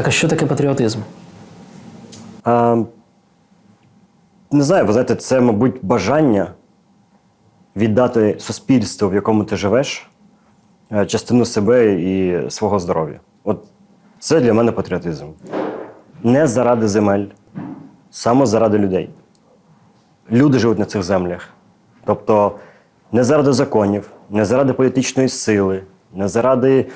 Так а що таке патріотизм? А, не знаю, ви знаєте, це, мабуть, бажання віддати суспільству, в якому ти живеш, е, частину себе і свого здоров'я. От це для мене патріотизм. Не заради земель, саме заради людей. Люди живуть на цих землях. Тобто не заради законів, не заради політичної сили, не заради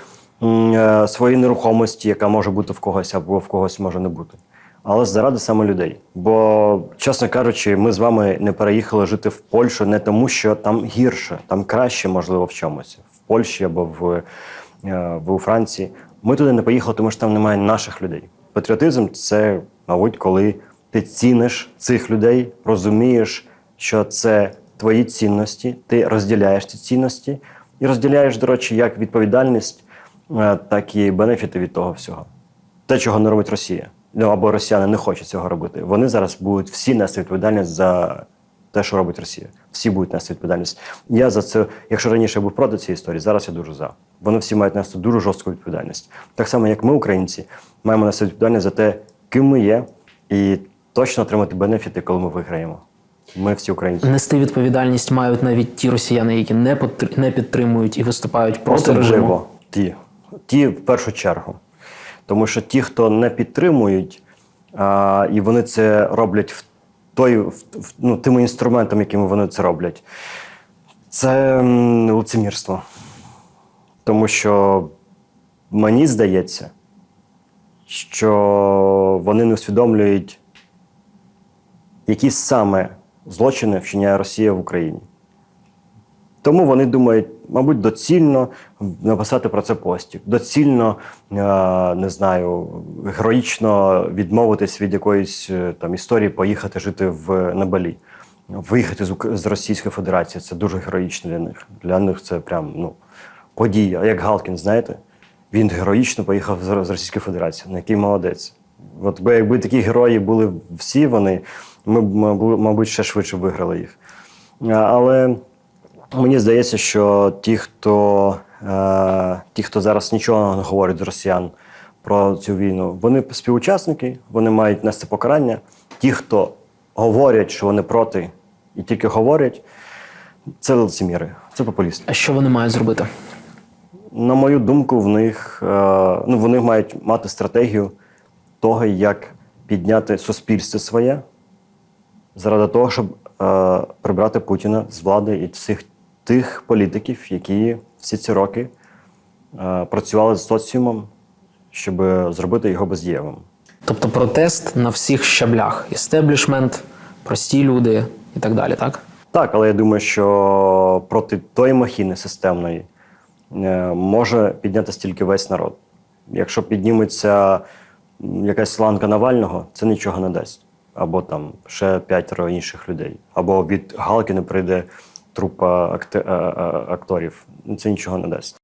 своєї нерухомості, яка може бути в когось або в когось може не бути. Але заради саме людей. Бо, чесно кажучи, ми з вами не переїхали жити в Польщу не тому, що там гірше, там краще, можливо, в чомусь, в Польщі або в, е, в Франції. Ми туди не поїхали, тому що там немає наших людей. Патріотизм це, мабуть, коли ти ціниш цих людей, розумієш, що це твої цінності, ти розділяєш ці цінності і розділяєш, до речі, як відповідальність, е, так і бенефіти від того всього. Те, чого не робить Росія. Ну або росіяни не хочуть цього робити. Вони зараз будуть всі нести відповідальність за те, що робить Росія. Всі будуть нести відповідальність. Я за це, якщо раніше я був проти цієї історії, зараз я дуже за. Вони всі мають нести дуже жорстку відповідальність. Так само, як ми, українці, маємо нести відповідальність за те, ким ми є, і точно отримати бенефіти, коли ми виграємо. Ми всі українці. Нести відповідальність мають навіть ті росіяни, які не не підтримують і виступають проти режиму. Ті. Ті в першу чергу. Тому що ті, хто не підтримують, а, і вони це роблять в той, в, ну, тими інструментами, якими вони це роблять, це лицемірство. Тому що мені здається, що вони не усвідомлюють, які саме злочини вчиняє Росія в Україні. Тому вони думають, мабуть, доцільно написати про це постік, доцільно е, не знаю, героїчно відмовитись від якоїсь е, там історії, поїхати жити в на Балі, виїхати з, Російської Федерації. Це дуже героїчно для них. Для них це прям ну подія. Як Галкін, знаєте, він героїчно поїхав з Російської Федерації. На який молодець. От би якби такі герої були всі вони, ми б, мабуть, ще швидше виграли їх. Але Мені здається, що ті, хто, е, ті, хто зараз нічого не говорить з росіян про цю війну, вони співучасники, вони мають нести покарання. Ті, хто говорять, що вони проти, і тільки говорять, це лицеміри, це популісти. А що вони мають зробити? На мою думку, в них е, ну, вони мають мати стратегію того, як підняти суспільство своє заради того, щоб е, прибрати Путіна з влади і всіх тих політиків, які всі ці роки е, працювали з соціумом, щоб зробити його бездієвим. Тобто протест на всіх щаблях: істеблішмент, прості люди і так далі, так? Так, але я думаю, що проти тої махіни системної е, може піднятися тільки весь народ. Якщо підніметься якась ланка Навального, це нічого не дасть. Або там ще п'ятеро інших людей. Або від Галкіна прийде трупа акте- е, е, акторів. Це нічого не дасть.